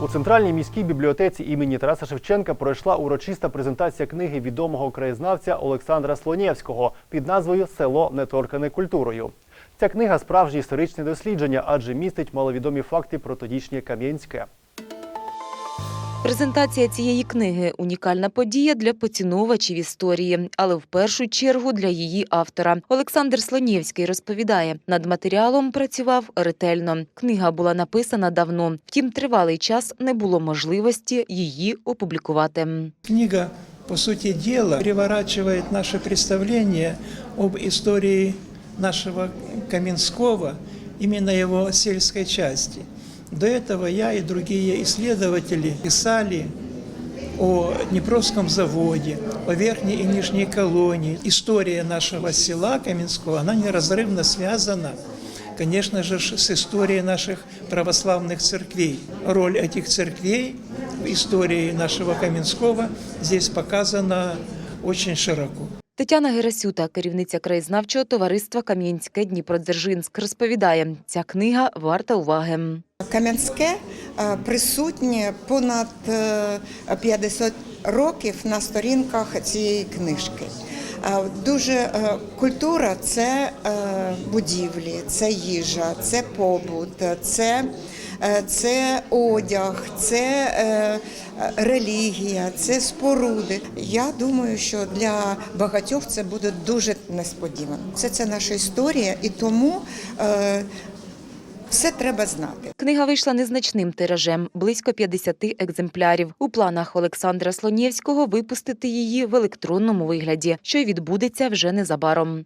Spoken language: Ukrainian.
У центральній міській бібліотеці імені Тараса Шевченка пройшла урочиста презентація книги відомого краєзнавця Олександра Слонєвського під назвою Село неторкане культурою. Ця книга справжнє історичне дослідження, адже містить маловідомі факти про тодішнє Кам'янське. Презентація цієї книги унікальна подія для поціновувачів історії, але в першу чергу для її автора. Олександр Слонєвський розповідає, над матеріалом працював ретельно. Книга була написана давно, втім, тривалий час не було можливості її опублікувати. Книга, по сути дела, переворачивает наше представление об истории нашего Каменского, именно его сельской части. До этого я и другие исследователи писали о Днепровском заводе, о верхней и нижней колонии. История нашего села Каменского, она неразрывно связана конечно же, с историей наших православных церквей. Роль этих церквей в истории нашего Каменского здесь показана очень широко. Тетяна Герасюта, керівниця краєзнавчого товариства Кам'янське Дніпродзержинськ, розповідає, ця книга варта уваги. Кам'янське е, присутнє понад е, 50 років на сторінках цієї книжки. Е, Дуже е, культура це е, будівлі, це їжа, це побут, це, це одяг, це релігія, це споруди. Я думаю, що для багатьох це буде дуже несподівано. Це це наша історія, і тому все треба знати. Книга вийшла незначним тиражем – близько 50 екземплярів. У планах Олександра Слонєвського випустити її в електронному вигляді, що й відбудеться вже незабаром.